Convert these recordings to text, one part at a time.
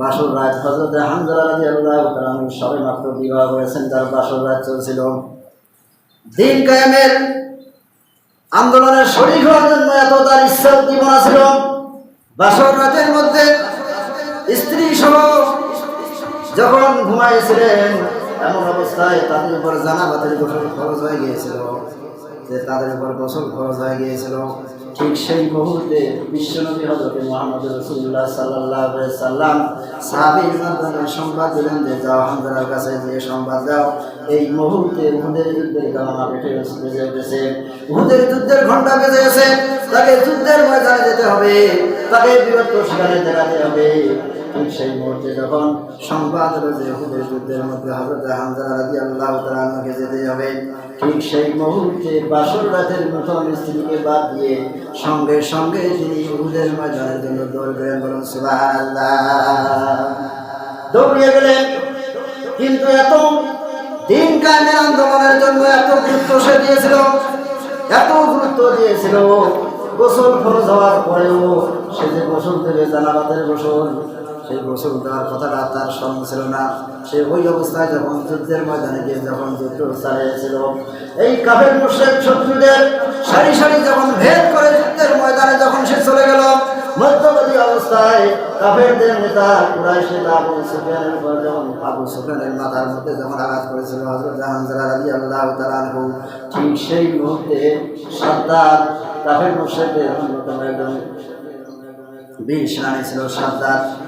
বাসর রাত হজরত হামদুল্লাহ সবে মাত্র বিবাহ করেছেন, তার বাসর রাত চলছিল। দিন কায়েমের আন্দোলনের শরীর হওয়ার জন্য এত তার ইচ্ছা উদ্দীপনা ছিল। বাসর রাতের মধ্যে স্ত্রী সহ যখন ঘুমাইছিলেন, এমন অবস্থায় তাদের উপর জানাবাতের গোসল খরচ হয়ে গিয়েছিল। যে তাদের উপর গোসল খরচ হয়ে গিয়েছিল। ঠিক সেই মুহূর্তে বিশ্বনবী হজরত মোহাম্মদ রসুল্লাহ সাল্লাহ সাল্লাম সাহাবির সংবাদ দিলেন যে, যাও হামদার কাছে যে সংবাদ দাও। এই মুহূর্তে উহুদের যুদ্ধের বেজে উঠেছে। উহুদের যুদ্ধের ঘণ্টা বেজে গেছে। তাকে যুদ্ধের ময়দানে যেতে হবে, তাকে বিরক্ত সেখানে দেখাতে হবে। সেই মুহূর্তে যখন সংবাদ উহুদের যুদ্ধের মধ্যে হজরত হামজা রাজি আল্লাহ তালাকে যেতে হবে, ঠিক সেই মুহূর্তে বাসর রাতের নতুন স্ত্রীকে বাদ দিয়ে সঙ্গে সঙ্গে তিনি উহুদের ময়দানের জন্য দৌড় গেলেন বলুন সুবাহ দৌড়িয়ে গেলেন, কিন্তু এত দিন কায়েমের আন্দোলনের জন্য এত গুরুত্ব সে দিয়েছিল, এত গুরুত্ব দিয়েছিল। গোসল ফরজ হওয়ার পরেও সে যে গোসল দেবে জানাবাদের গোসল, সেই গোসল দেওয়ার কথাটা তার স্মরণ ছিল না। সে ওই অবস্থায় যখন যুদ্ধের ময়দানে গিয়ে যখন যুদ্ধ চালিয়েছিল, এই কাফের মুশ্রেক শত্রুদের সারি সারি যখন ভেদ করে যুদ্ধের ময়দানে যখন সে অবস্থায় কাফেরদের নেতা কুরাইশে আবু সুফিয়ানের উপর যখন আবু মধ্যে যখন আঘাত করেছিল হজরত জাহানজারা রাজি আল্লাহ তালানহু ঠিক সেই মুহূর্তে সাদ্দার কাফের মুশ্রেকদের অন্যতম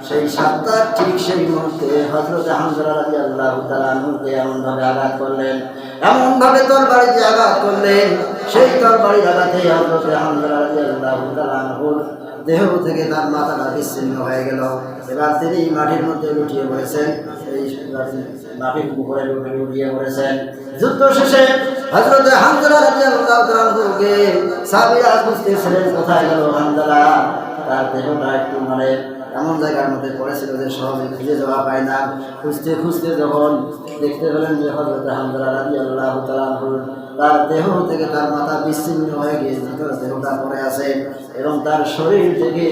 সেই সাদ্দার ঠিক সেই মুহূর্তে হজরত হামজরা রাজি আল্লাহ তালানহুকে এমনভাবে আঘাত করলেন, এমনভাবে তোর বাড়িতে আঘাত করলেন। সেই তোর বাড়ির আঘাতে হজরত হামজরা রাজি আল্লাহ দেহ থেকে তার মাথাটা বিচ্ছিন্ন হয়ে গেল। এবার তিনি মাটির মধ্যে লুটিয়ে পড়েছেন। এই মাটির উপরে লুটিয়ে পড়েছেন। যুদ্ধ শেষে হজরত তালানহুকে সাবিরা বুঝতেছিলেন কোথায় গেল হামদারা তার দেহটা একটু মানে এমন জায়গার মধ্যে পড়েছিল যে সহজে খুঁজে যাওয়া পায় না। খুঁজতে খুঁজতে যখন দেখতে পেলেন যে হজরত হামদুল্লাহ রাজি আল্লাহ তার দেহ থেকে তার মাথা বিচ্ছিন্ন হয়ে গিয়ে ভিতরে দেহটা পড়ে আছে এবং তার শরীর থেকে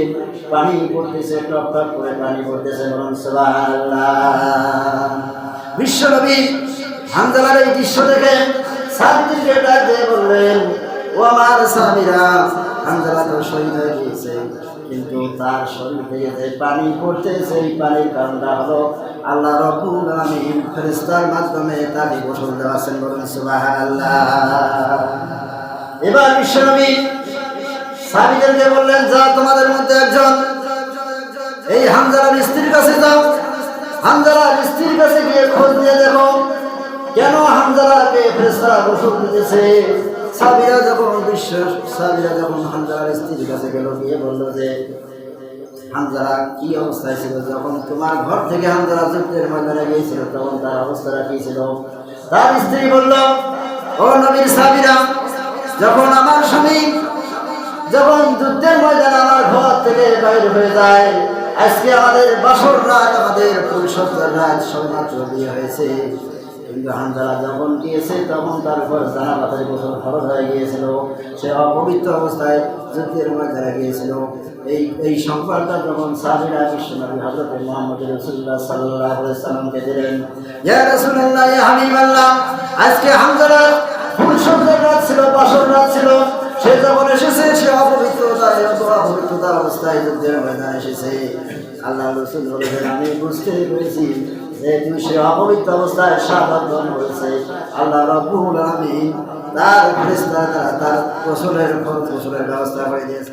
পানি পড়তেছে, টপ টপ করে পানি পড়তেছে বলুন বিশ্বনবী হামদালার এই দৃশ্য দেখে দিয়ে বললেন, ও আমার স্বামীরা হামদালা তো শহীদ হয়ে গিয়েছে। কিন্তু তার শরীর থেকে যে পানি পড়ছে, সেই পানির কারণটা হলো আল্লাহ রব্বুল আলামিন ফেরেশতার মাধ্যমে তাকে গোসল দেওয়াছেন বলেন সুবহানাল্লাহ। এবার বিশ্বনবী সাহাবীদেরকে বললেন, যা তোমাদের মধ্যে একজন, এই হামজালার স্ত্রীর কাছে যাও। হামজালার স্ত্রীর কাছে গিয়ে খোঁজ নিয়ে দেখো, কেন হামজালাকে ফেরেশতারা গোসল দিতেছে? সাবিরা যখন বিশ্ব সাবিরা যখন হামজালার স্ত্রীর কাছে গেল, গিয়ে বলল যে, হামজালা, কি অবস্থায় ছিল? যখন তোমার ঘর থেকে হামজালা যুদ্ধের ময়দানে গিয়েছিল, তখন তার অবস্থাটা কি ছিল? তার স্ত্রী বলল, ও নবীর সাবিরা, যখন আমার স্বামী, যখন যুদ্ধের ময়দানে আমার ঘর থেকে বাইরে হয়ে যায়, আজকে আমাদের বাসর রাত, আমাদের ফুলসজ্জার রাত সবেমাত্র বিয়ে হয়েছে। কিন্তু হামজালা যখন গিয়েছে, তখন তার উপর জানা পাতার গোসল খরচ হয়ে গিয়েছিল। সে অপবিত্র অবস্থায় যুদ্ধের ময়দানে গিয়েছিল। এই এই সংবাদটা যখন সাবিরা বিশ্বনবী হজরত মোহাম্মদ রসুল্লাহ সাল্লাহ সাল্লামকে দিলেন, ইয়া রসুল্লাহ হাবিবাল্লাহ, আজকে হামজালার ফুলসজ্জার রাত ছিল, বাসর রাত ছিল। সে যখন এসেছে, সে অপবিত্রতার অপবিত্রতার অবস্থায় যুদ্ধের ময়দানে এসেছে। আল্লাহ রসুল বলেছেন, আমি বুঝতে পেরেছি আল্লাহ রব্বুল আলামিন তার ফেরেশতা তার গোসলের ব্যবস্থা হয়ে দিয়েছে